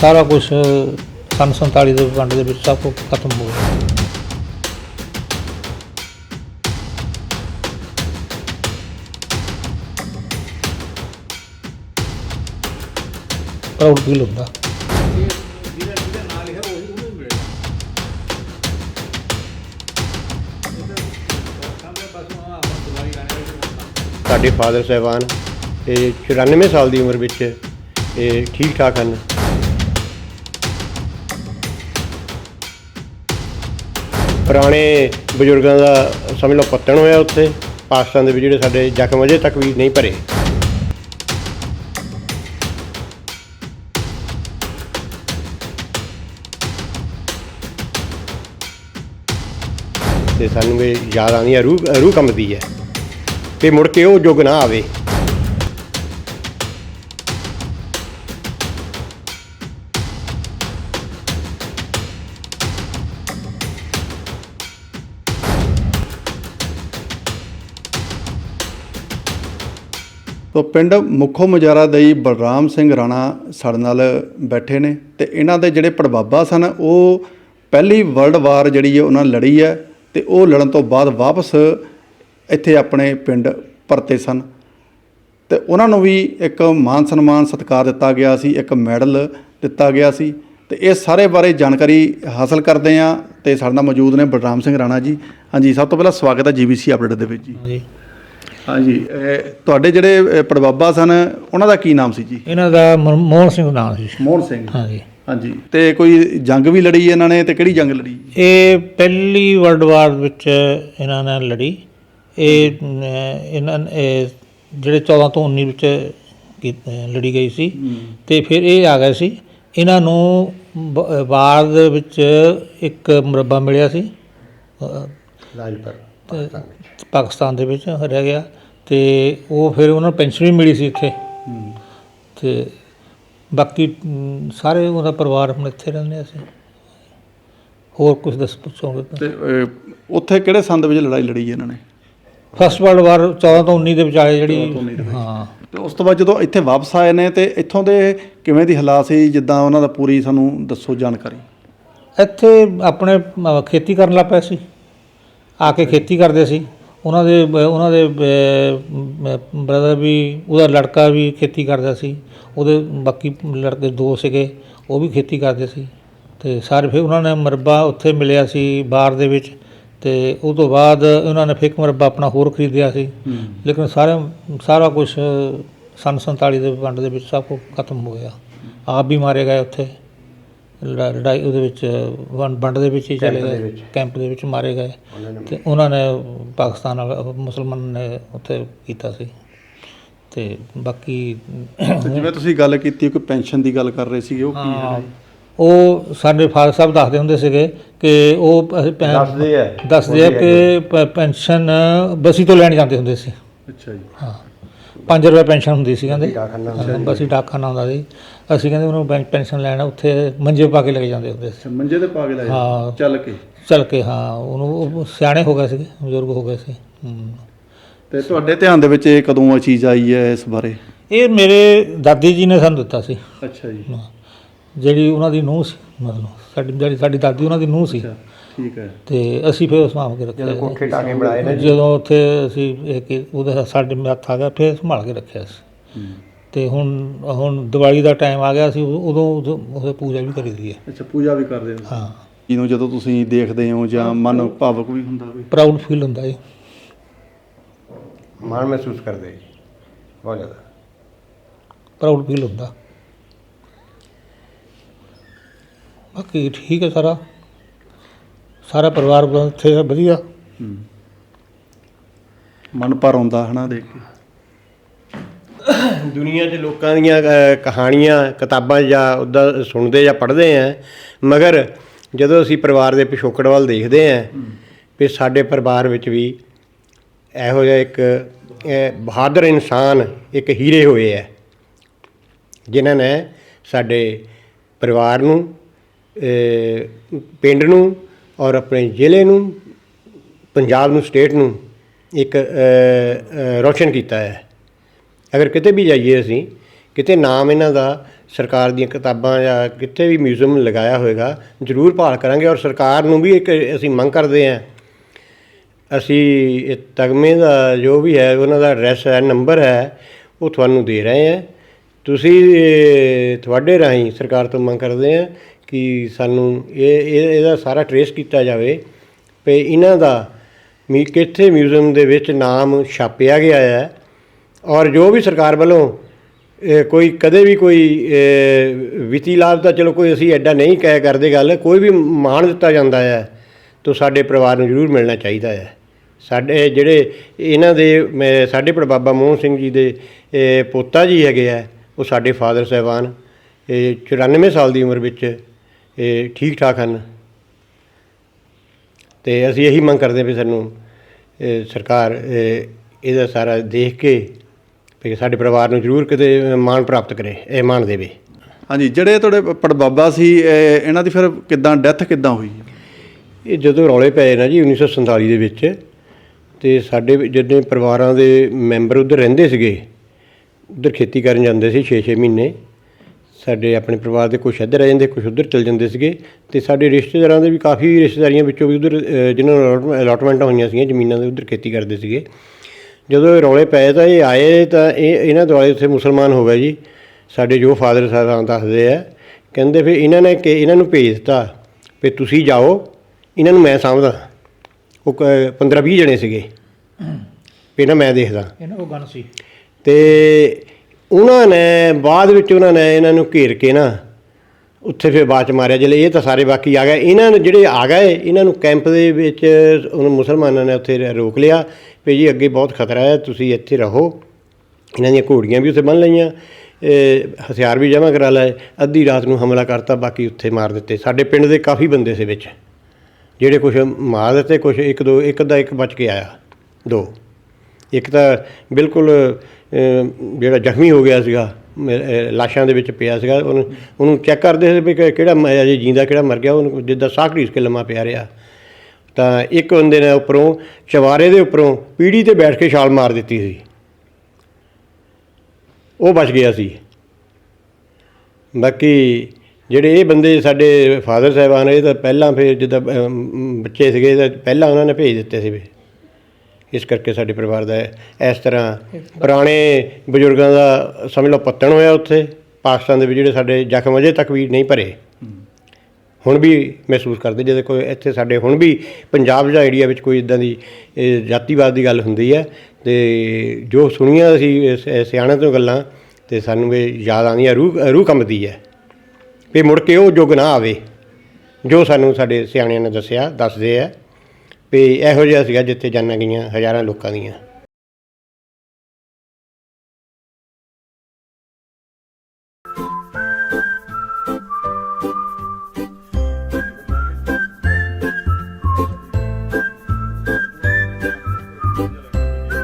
ਸਾਰਾ ਕੁਝ ਸੰਨ 47 ਦੇ ਵੰਡ ਦੇ ਵਿੱਚ ਸਭ ਕੁਝ ਖਤਮ ਹੋ ਗਿਆ। ਪ੍ਰਾਊਡ ਫੀਲ ਹੁੰਦਾ। ਸਾਡੇ ਫਾਦਰ ਸਾਹਿਬਾਨ, ਇਹ 94 ਸਾਲ ਦੀ ਉਮਰ ਵਿੱਚ ਇਹ ਠੀਕ ਠਾਕ ਹਨ। ਪੁਰਾਣੇ ਬਜ਼ੁਰਗਾਂ ਦਾ ਸਮਝ ਲਓ ਪੱਤਣ ਹੋਇਆ ਉੱਥੇ। ਪਾਕਿਸਤਾਨ ਦੇ ਵਿੱਚ ਜਿਹੜੇ ਸਾਡੇ ਜ਼ਖਮ ਅਜੇ ਤੱਕ ਵੀ ਨਹੀਂ ਭਰੇ। ਤੇ ਸਾਨੂੰ ਇਹ ਯਾਦ ਆਉਂਦੀ ਹੈ, ਰੂਹ ਰੂਹ ਕੰਬਦੀ ਹੈ। ਕਿ ਮੁੜ ਕੇ ਉਹ ਯੁੱਗ ਨਾ ਆਵੇ। ਤੋ ਪਿੰਡ ਮੁੱਖੋ ਮੁਜਾਰਾ ਦੇ ਬਲਰਾਮ ਸਿੰਘ ਰਾਣਾ ਸਾਡੇ ਨਾਲ ਬੈਠੇ ਨੇ ਤੇ ਇਹਨਾਂ ਦੇ ਜਿਹੜੇ ਪੜਬਾਬਾ ਸਨ, ਉਹ ਪਹਿਲੀ ਵਰਲਡ ਵਾਰ ਜਿਹੜੀ ਹੈ ਉਹਨਾਂ ਲੜੀ ਹੈ ਤੇ ਉਹ ਲੜਨ ਤੋਂ ਬਾਅਦ ਵਾਪਸ ਇੱਥੇ ਆਪਣੇ ਪਿੰਡ ਪਰਤੇ ਸਨ। ਤੇ ਉਹਨਾਂ ਨੂੰ ਵੀ ਇੱਕ ਮਾਨ ਸਨਮਾਨ ਸਤਿਕਾਰ ਦਿੱਤਾ ਗਿਆ ਸੀ, ਇੱਕ ਮੈਡਲ ਦਿੱਤਾ ਗਿਆ ਸੀ ਤੇ ਇਹ ਸਾਰੇ ਬਾਰੇ ਜਾਣਕਾਰੀ ਹਾਸਲ ਕਰਦੇ ਆ ਤੇ ਸਾਡੇ ਨਾਲ ਮੌਜੂਦ ਨੇ ਬਲਰਾਮ ਸਿੰਘ ਰਾਣਾ ਜੀ। ਹਾਂਜੀ, ਸਭ ਤੋਂ ਪਹਿਲਾਂ ਸਵਾਗਤ ਹੈ ਜੀਬੀਸੀ ਅਪਡੇਟ ਦੇ ਵਿੱਚ ਜੀ। ਹਾਂਜੀ ਤੁਹਾਡੇ ਜਿਹੜੇ ਪੜਬਾਬਾ ਸਨ ਉਹਨਾਂ ਦਾ ਕੀ ਨਾਮ ਸੀ ਜੀ? ਇਹਨਾਂ ਦਾ ਮੋਹਨ ਸਿੰਘ ਨਾਮ ਸੀ। ਮੋਹਨ ਸਿੰਘ। ਹਾਂਜੀ। ਹਾਂਜੀ ਤੇ ਕੋਈ ਜੰਗ ਵੀ ਲੜੀ ਇਹਨਾਂ ਨੇ ਤੇ ਕਿਹੜੀ ਜੰਗ ਲੜੀ? ਇਹ ਪਹਿਲੀ ਵਰਲਡ ਵਾਰ ਵਿੱਚ ਇਹਨਾਂ ਨੇ ਲੜੀ। ਇਹ ਇਹਨਾਂ ਜਿਹੜੇ 14 ਤੋਂ 19 ਵਿੱਚ ਲੜੀ ਗਈ ਸੀ। ਤੇ ਫਿਰ ਇਹ ਆ ਗਏ ਸੀ। ਇਹਨਾਂ ਨੂੰ ਵਾਰ ਦੇ ਵਿੱਚ ਇੱਕ ਮੁਰੱਬਾ ਮਿਲਿਆ ਸੀ। ਰਾਜਪੁਰ ਪਾਕਿਸਤਾਨ ਦੇ ਵਿੱਚ ਰਹਿ ਗਿਆ। ਤੇ ਉਹ ਫਿਰ ਉਹਨਾਂ ਨੂੰ ਪੈਨਸ਼ਨ ਵੀ ਮਿਲੀ ਸੀ ਇੱਥੇ। ਤੇ ਬਾਕੀ ਅਮ, ਸਾਰੇ ਉਹਦਾ ਪਰਿਵਾਰ ਹੁਣ ਇੱਥੇ ਰਹਿੰਦੇ ਅਸੀਂ। ਹੋਰ ਕੁਝ ਦੱਸ ਪੁੱਛੋਗੇ ਤਾਂ? ਤੇ ਅਹ, ਉੱਥੇ ਕਿਹੜੇ ਸੰਦ ਵਿੱਚ ਲੜਾਈ ਲੜੀ ਇਹਨਾਂ ਨੇ? ਫਸਟ ਵਰਲਡ ਵਾਰ 14 ਤੋਂ 19 ਦੇ ਵਿਚਾਲੇ 14 ਤੋਂ ਜਿਹੜੀ 19 ਦੇ ਵਿੱਚ। ਹਾਂ। ਤੇ ਉਸ ਤੋਂ ਬਾਅਦ ਜਦੋਂ ਇੱਥੇ ਵਾਪਸ ਆਏ ਨੇ ਤੇ ਇੱਥੋਂ ਦੇ ਕਿਵੇਂ ਦੀ ਹਾਲਾਤ ਸੀ ਜਿੱਦਾਂ ਉਹਨਾਂ ਦਾ ਪੂਰੀ ਸਾਨੂੰ ਦੱਸੋ ਜਾਣਕਾਰੀ? ਇੱਥੇ ਆਪਣੇ ਖੇਤੀ ਕਰਨ ਲੱਗ ਪਏ ਸੀ। ਆ ਕੇ ਖੇਤੀ ਕਰਦੇ ਸੀ। ਉਹਨਾਂ ਦੇ ਉਹਨਾਂ ਦੇ ਬ੍ਰਦਰ ਵੀ ਉਹਦਾ ਲੜਕਾ ਵੀ ਖੇਤੀ ਕਰਦਾ ਸੀ। ਉਹਦੇ ਬਾਕੀ ਲੜਕੇ ਦੋ ਸੀਗੇ ਉਹ ਵੀ ਖੇਤੀ ਕਰਦੇ ਸੀ। ਤੇ ਸਾਰੇ ਫਿਰ ਉਹਨਾਂ ਨੇ ਮਰਬਾ ਉੱਥੇ ਮਿਲਿਆ ਸੀ ਬਾਰ ਦੇ ਵਿੱਚ। ਤੇ ਉਹ ਤੋਂ ਬਾਅਦ ਉਹਨਾਂ ਨੇ ਫਿਰ ਇੱਕ ਮਰਬਾ ਆਪਣਾ ਹੋਰ ਖਰੀਦਿਆ ਸੀ। ਲੇਕਿਨ ਸਾਰੇ ਸਾਰਾ ਕੁਝ ਸੰਨ 47 ਦੇ ਵੰਡ ਦੇ ਵਿੱਚ ਸਭ ਕੁਝ ਖਤਮ ਹੋ ਗਿਆ। ਆਪ ਵੀ ਮਾਰੇ ਗਏ ਉੱਥੇ। ਲੜਾਈ ਉਹਦੇ ਵਿੱਚ ਵੰਡ ਵੰਡ ਦੇ ਵਿੱਚ ਹੀ ਚਲੇ ਕੈਂਪ ਦੇ ਗਏ। ਵਿੱਚ। ਕੈਂਪ ਦੇ ਵਿੱਚ ਮਾਰੇ ਗਏ। ਉਹਨਾਂ ਨੇ ਤੇ ਉਹਨਾਂ ਨੇ ਪਾਕਿਸਤਾਨ ਵਾਲਾ ਮੁਸਲਮਾਨ ਨੇ ਉੱਥੇ ਕੀਤਾ ਸੀ। ਤੇ ਬਾਕੀ ਤੇ ਜਿਵੇਂ ਤੁਸੀਂ ਗੱਲ ਕੀਤੀ ਕੋਈ ਪੈਨਸ਼ਨ ਦੀ ਗੱਲ ਕਰ ਰਹੇ ਸੀਗੇ ਉਹ ਕੀ ਹਾਂ, ਹੈ? ਉਹ ਸਾਡੇ ਫਾਦਰ ਸਾਹਿਬ ਦੱਸਦੇ ਹੁੰਦੇ ਸੀਗੇ ਕਿ ਉਹ ਅਸੀਂ ਪੈ- ਦੱਸਦੇ ਆ। ਦੱਸਦੇ ਆ ਕਿ ਪ- ਪੈਨਸ਼ਨ ਬਸੀ ਤੋਂ ਲੈਣ ਜਾਂਦੇ ਹੁੰਦੇ ਸੀ। ਅੱਛਾ ਜੀ। ਹਾਂ। 5 ਰੁਪਏ ਪੈਨਸ਼ਨ ਹੁੰਦੀ ਸੀ ਕਹਿੰਦੇ। ਡਾਕਖਾਨਾ ਹਾਂ, ਬਸੀ ਡਾਕਖਾਨਾ ਹੁੰਦਾ ਸੀ। ਅਸੀਂ ਕਹਿੰਦੇ ਉਹਨੂੰ ਬੈਂਕ ਪੈਨਸ਼ਨ ਲੈਣਾ ਉੱਥੇ ਮੰਜੇ ਪਾ ਕੇ ਲੈ ਕੇ ਜਾਂਦੇ ਹੁੰਦੇ ਸੀ। ਮੰਜੇ ਤੇ ਪਾ ਕੇ ਲਾਏ ਹਾਂ। ਚੱਲ ਕੇ। ਚੱਲ ਕੇ ਹਾਂ ਉਹਨੂੰ ਉਹ ਸਿਆਣੇ ਹੋ ਗਏ ਸੀਗੇ ਬਜ਼ੁਰਗ ਹੋ ਗਏ ਸੀ। ਤੇ ਤੁਹਾਡੇ ਧਿਆਨ ਦੇ ਵਿੱਚ ਇਹ ਕਦੋਂ ਇਹ ਚੀਜ਼ ਆਈ ਹੈ ਇਸ ਬਾਰੇ? ਇਹ ਮੇਰੇ ਦਾਦੀ ਜੀ ਨੇ ਸਾਨੂੰ ਦਿੱਤਾ ਸੀ। ਅੱਛਾ ਜੀ। ਜਿਹੜੀ ਉਹਨਾਂ ਦੀ ਨੂੰਹ ਸੀ ਮਤਲਬ ਸਾਡੀ ਜਿਹੜੀ ਸਾਡੀ ਦਾਦੀ ਉਹਨਾਂ ਦੀ ਨੂੰਹ ਸੀ। ਅੱਛਾ। ਠੀਕ ਹੈ। ਤੇ ਅਸੀਂ ਫਿਰ ਸੰਭਾਲ ਕੇ ਰੱਖਿਆ ਜਦੋਂ ਕੋਠੇ ਟਾਕੇ ਬਣਾਏ ਨੇ ਜਦੋਂ ਉੱਥੇ ਅਸੀਂ ਇਹ ਕਿ ਉਹਦੇ ਸਾਡੇ ਹੱਥ ਆ ਗਿਆ ਫਿਰ ਸੰਭਾਲ ਕੇ ਰੱਖਿਆ ਸੀ। ਤੇ ਹੁਣ ਹੁਣ ਦੀਵਾਲੀ ਦਾ ਟਾਈਮ ਆ ਗਿਆ ਸੀ ਉਦੋਂ ਉਹਦੀ ਪੂਜਾ ਵੀ ਕਰੀਦੀ ਹੈ। ਅੱਛਾ ਪੂਜਾ ਵੀ ਕਰਦੇ ਹੋ। ਹਾਂ। ਜਿਹਨੂੰ ਜਦੋਂ ਤੁਸੀਂ ਦੇਖਦੇ ਹੋ ਜਾਂ ਮਨ ਭਾਵਕ ਵੀ ਹੁੰਦਾ ਕੋਈ? ਪ੍ਰਾਊਡ ਫੀਲ ਹੁੰਦਾ ਹੈ ਮਾਣ ਮਹਿਸੂਸ ਕਰਦੇ ਜੀ ਬਹੁਤ ਜ਼ਿਆਦਾ। ਪ੍ਰਾਊਡ ਫੀਲ ਹੁੰਦਾ। ਬਾਕੀ ਠੀਕ ਹੈ ਸਾਰਾ। ਸਾਰਾ ਪਰਿਵਾਰ ਇੱਥੇ ਵਧੀਆ। ਮਨ ਭਰ ਆਉਂਦਾ ਹਨਾ ਦੇਖ ਕੇ। ਦੁਨੀਆ 'ਚ ਲੋਕਾਂ ਦੀਆਂ ਕਹਾਣੀਆਂ ਕਿਤਾਬਾਂ ਜਾਂ ਉੱਦਾਂ ਸੁਣਦੇ ਜਾਂ ਪੜ੍ਹਦੇ ਆ ਮਗਰ ਜਦੋਂ ਅਸੀਂ ਪਰਿਵਾਰ ਦੇ ਪਿਛੋਕੜ ਵੱਲ ਦੇਖਦੇ ਆ ਵੀ ਸਾਡੇ ਪਰਿਵਾਰ ਵਿੱਚ ਵੀ ਇਹੋ ਜਿਹਾ ਇੱਕ ਬਹਾਦਰ ਇਨਸਾਨ ਇੱਕ ਹੀਰੇ ਹੋਏ ਆ ਜਿਨ੍ਹਾਂ ਨੇ ਸਾਡੇ ਪਰਿਵਾਰ ਨੂੰ ਪਿੰਡ ਨੂੰ ਔਰ ਆਪਣੇ ਜ਼ਿਲ੍ਹੇ ਨੂੰ, ਪੰਜਾਬ ਨੂੰ ਸਟੇਟ ਨੂੰ ਇੱਕ ਰੌਸ਼ਨ ਕੀਤਾ ਹੈ। ਅਗਰ ਕਿਤੇ ਵੀ ਜਾਈਏ ਅਸੀਂ, ਕਿਤੇ ਨਾਮ ਇਹਨਾਂ ਦਾ ਸਰਕਾਰ ਦੀਆਂ ਕਿਤਾਬਾਂ ਜਾਂ ਕਿਤੇ ਵੀ ਮਿਊਜ਼ੀਅਮ ਲਗਾਇਆ ਹੋਵੇਗਾ ਜ਼ਰੂਰ ਭਾਲ ਕਰਾਂਗੇ ਔਰ ਸਰਕਾਰ ਨੂੰ ਵੀ ਇੱਕ ਅਸੀਂ ਮੰਗ ਕਰਦੇ ਹਾਂ। ਅਸੀਂ ਇਹ ਤਗਮੇ ਦਾ ਜੋ ਵੀ ਹੈ, ਉਹਨਾਂ ਦਾ ਐਡਰੈਸ ਹੈ ਨੰਬਰ ਹੈ, ਉਹ ਤੁਹਾਨੂੰ ਦੇ ਰਹੇ ਹਾਂ। ਤੁਸੀਂ ਤੁਹਾਡੇ ਰਾਹੀਂ ਸਰਕਾਰ ਤੋਂ ਮੰਗ ਕਰਦੇ ਹਾਂ ਕਿ ਸਾਨੂੰ ਇਹ, ਇਹ- ਇਹਦਾ ਸਾਰਾ ਟਰੇਸ ਕੀਤਾ ਜਾਵੇ ਵੀ ਇਹਨਾਂ ਦਾ ਮੀ, ਕਿੱਥੇ ਮਿਊਜ਼ੀਅਮ ਦੇ ਵਿੱਚ ਨਾਮ ਛਾਪਿਆ ਗਿਆ ਹੈ ਔਰ ਜੋ ਵੀ ਸਰਕਾਰ ਵੱਲੋਂ ਕੋਈ ਕਦੇ ਵੀ ਕੋਈ ਵਿੱਤੀ ਲਾਭ ਤਾਂ ਚਲੋ ਕੋਈ ਅਸੀਂ ਐਡਾ ਨਹੀਂ ਕਹਿ ਕਰਦੇ ਗੱਲ, ਕੋਈ ਵੀ ਮਾਣ ਦਿੱਤਾ ਜਾਂਦਾ ਹੈ, ਤਾਂ ਸਾਡੇ ਪਰਿਵਾਰ ਨੂੰ ਜ਼ਰੂਰ ਮਿਲਣਾ ਚਾਹੀਦਾ ਹੈ। ਸਾਡੇ ਜਿਹੜੇ ਇਹਨਾਂ ਦੇ, ਮੈਂ- ਸਾਡੇ ਪੜਬਾਬਾ ਮੋਹਨ ਸਿੰਘ ਜੀ ਦੇ ਪੋਤਾ ਜੀ ਹੈਗੇ ਆ, ਉਹ ਸਾਡੇ ਫਾਦਰ ਸਾਹਿਬਾਨ, ਇਹ 94 ਸਾਲ ਦੀ ਉਮਰ ਵਿੱਚ ਇਹ ਠੀਕ ਠਾਕ ਹਨ। ਤੇ ਅਸੀਂ ਇਹੀ ਮੰਗ ਕਰਦੇ ਵੀ ਸਾਨੂੰ ਸਰਕਾਰ ਇਹ, ਇਹਦਾ ਸਾਰਾ ਦੇਖ ਕੇ ਵੀ ਸਾਡੇ ਪਰਿਵਾਰ ਨੂੰ ਜ਼ਰੂਰ ਕਿਤੇ ਮਾਣ ਪ੍ਰਾਪਤ ਕਰੇ ਇਹ ਮਾਣ ਦੇਵੇ। ਹਾਂਜੀ ਜਿਹੜੇ ਤੁਹਾਡੇ ਪੜਬਾਬਾ ਸੀ ਇਹ- ਇਹਨਾਂ ਦੀ ਫਿਰ ਕਿੱਦਾਂ ਡੈਥ ਕਿੱਦਾਂ ਹੋਈ? ਇਹ ਜਦੋਂ ਰੌਲੇ ਪਏ ਨਾ ਜੀ 1947 ਦੇ ਵਿੱਚ ਤੇ ਸਾਡੇ ਜਿਹੜੇ ਪਰਿਵਾਰਾਂ ਦੇ ਮੈਂਬਰ ਉੱਧਰ ਰਹਿੰਦੇ ਸੀਗੇ ਉੱਧਰ ਖੇਤੀ ਕਰਨ ਜਾਂਦੇ ਸੀ 6-6 ਮਹੀਨੇ। ਸਾਡੇ ਆਪਣੇ ਪਰਿਵਾਰ ਦੇ ਕੁਝ ਇੱਧਰ ਰਹਿ ਜਾਂਦੇ ਕੁਝ ਉੱਧਰ ਚਲ ਜਾਂਦੇ ਸੀਗੇ ਤੇ ਸਾਡੇ ਰਿਸ਼ਤੇਦਾਰਾਂ ਦੇ ਵੀ ਕਾਫੀ ਰਿਸ਼ਤੇਦਾਰੀਆਂ ਵਿੱਚੋਂ ਵੀ ਉੱਧਰ ਜਿਨ੍ਹਾਂ ਨੂੰ ਅਲਾਟਮੈਂਟਾਂ ਹੋਈਆਂ ਸੀਗੀਆਂ ਜ਼ਮੀਨਾਂ ਦੇ ਉੱਧਰ ਖੇਤੀ ਕਰਦੇ ਸੀਗੇ। ਜਦੋਂ ਇਹ ਰੌਲੇ ਪਏ ਤਾਂ ਇਹ ਆਏ ਤਾਂ ਇਹ ਇਹਨਾਂ ਦੁਆਲੇ ਉੱਥੇ ਮੁਸਲਮਾਨ ਹੋ ਗਏ ਜੀ। ਸਾਡੇ ਜੋ ਫਾਦਰ ਸਾਹਿਬਾਨ ਦੱਸਦੇ ਆ ਕਹਿੰਦੇ ਫਿਰ ਇਹਨਾਂ ਨੇ ਕਿ ਇਹਨਾਂ ਨੂੰ ਭੇਜ ਦਿੱਤਾ ਵੀ ਤੁਸੀਂ ਜਾਓ ਇਹਨਾਂ ਨੂੰ ਮੈਂ ਸਾਂਭਦਾ। ਉਹ 15 20 ਜਣੇ ਸੀਗੇ। ਵੀ ਨਾ ਮੈਂ ਦੇਖਦਾ। ਇਹਨਾਂ ਕੋਲ ਗਨ ਸੀ। ਤੇ ਉਹਨਾਂ ਨੇ, ਬਾਅਦ ਵਿੱਚ ਉਹਨਾਂ ਨੇ ਇਹਨਾਂ ਨੂੰ ਘੇਰ ਕੇ ਨਾ ਉੱਥੇ ਫਿਰ ਬਾਅਦ ਚ ਮਾਰਿਆ। ਜਿਹੜੇ ਇਹ ਤਾਂ ਸਾਰੇ ਬਾਕੀ ਆ ਗਏ। ਇਹਨਾਂ ਨੇ ਜਿਹੜੇ ਆ ਗਏ, ਇਹਨਾਂ ਨੂੰ ਕੈਂਪ ਦੇ ਵਿੱਚ ਉਹਨਾਂ ਮੁਸਲਮਾਨਾਂ ਨੇ ਉੱਥੇ ਰੋਕ ਲਿਆ। ਵੀ ਜੀ ਅੱਗੇ ਬਹੁਤ ਖਤਰਾ ਹੈ, ਤੁਸੀਂ ਇੱਥੇ ਰਹੋ। ਇਹਨਾਂ ਦੀਆਂ ਘੋੜੀਆਂ ਵੀ ਉੱਥੇ ਬੰਨ ਲਈਆਂ। ਹਥਿਆਰ ਵੀ ਜਮ੍ਹਾਂ ਕਰਾ ਲਏ। ਅੱਧੀ ਰਾਤ ਨੂੰ ਹਮਲਾ ਕਰਤਾ, ਬਾਕੀ ਉੱਥੇ ਮਾਰ ਦਿੱਤੇ। ਸਾਡੇ ਪਿੰਡ ਦੇ ਕਾਫੀ ਬੰਦੇ ਸੀ ਵਿੱਚ। ਜਿਹੜੇ ਕੁਝ ਮਾਰ ਦਿੱਤੇ ਕੁਝ ਇੱਕ ਦੋ, ਇੱਕ ਦਾ ਇੱਕ ਬਚ ਕੇ ਆਇਆ। ਦੋ। ਇੱਕ ਤਾਂ ਬਿਲਕੁਲ ਜਿਹੜਾ ਜ਼ਖਮੀ ਹੋ ਗਿਆ ਸੀਗਾ ਲਾਸ਼ਾਂ ਦੇ ਵਿੱਚ ਪਿਆ ਸੀਗਾ, ਉਹਨੂੰ ਉਹਨੂੰ ਚੈੱਕ ਕਰਦੇ ਸੀ ਵੀ ਕਿਹੜਾ ਮ- ਅਜੇ ਜਿੰਦਾ, ਕਿਹੜਾ ਮਰ ਗਿਆ, ਉਹਨੂੰ ਜਿੱਦਾਂ ਸਾਹ ਘੜੀਸ ਕੇ ਲੰਮਾ ਪਿਆ ਰਿਹਾ। ਤਾਂ ਇੱਕ ਬੰਦੇ ਨੇ ਉੱਪਰੋਂ ਚਵਾਰੇ ਦੇ ਉੱਪਰੋਂ ਪੀੜੀ ਤੇ ਬੈਠ ਕੇ ਛਾਲ ਮਾਰ ਦਿੱਤੀ ਸੀ। ਉਹ ਬਚ ਗਿਆ ਸੀ। ਬਾਕੀ ਜਿਹੜੇ ਇਹ ਬੰਦੇ ਸਾਡੇ ਫਾਦਰ ਸਾਹਿਬਾਨ, ਇਹ ਤਾਂ ਪਹਿਲਾਂ ਫਿਰ ਜਿੱਦਾਂ ਬੱਚੇ ਸੀਗੇ ਤਾਂ ਪਹਿਲਾਂ ਉਹਨਾਂ ਨੇ ਭੇਜ ਦਿੱਤੇ ਸੀ ਵੀ ਇਸ ਕਰਕੇ ਸਾਡੇ ਪਰਿਵਾਰ ਦਾ ਇਸ ਤਰ੍ਹਾਂ ਪੁਰਾਣੇ ਬਜ਼ੁਰਗਾਂ ਦਾ ਸਮਝ ਲਓ ਪੱਤਣ ਹੋਇਆ ਉੱਥੇ ਪਾਕਿਸਤਾਨ ਦੇ ਵਿੱਚ ਜਿਹੜੇ ਸਾਡੇ ਜ਼ਖਮ ਅਜੇ ਤੱਕ ਵੀ ਨਹੀਂ ਭਰੇ। ਹੁਣ ਵੀ ਮਹਿਸੂਸ ਕਰਦੇ ਜਦੋਂ ਕੋਈ ਇੱਥੇ ਸਾਡੇ ਹੁਣ ਵੀ ਪੰਜਾਬ ਜਾਂ ਏਰੀਆ ਵਿੱਚ ਕੋਈ ਇਦਾਂ ਦੀ ਜਾਤੀਵਾਦ ਦੀ ਗੱਲ ਹੁੰਦੀ ਹੈ ਤੇ ਜੋ ਸੁਣੀਆਂ ਅਸੀਂ ਸ- ਸਿਆਣਿਆਂ ਤੋਂ ਗੱਲਾਂ ਤੇ ਸਾਨੂੰ ਇਹ ਯਾਦ ਆਉਂਦੀਆਂ ਰੂਹ ਰੂਹ ਕੰਬਦੀ ਹੈ ਵੀ ਮੁੜ ਕੇ ਉਹ ਯੁੱਗ ਨਾ ਆਵੇ। ਜੋ ਸਾਨੂੰ ਸਾਡੇ ਸਿਆਣਿਆਂ ਨੇ ਦੱਸਿਆ ਦੱਸਦੇ ਆ ਵੀ ਇਹੋ ਜਿਹਾ ਸੀਗਾ ਜਿੱਥੇ ਜਾਨਾਂ ਗਈਆਂ ਹਜ਼ਾਰਾਂ ਲੋਕਾਂ ਦੀਆਂ।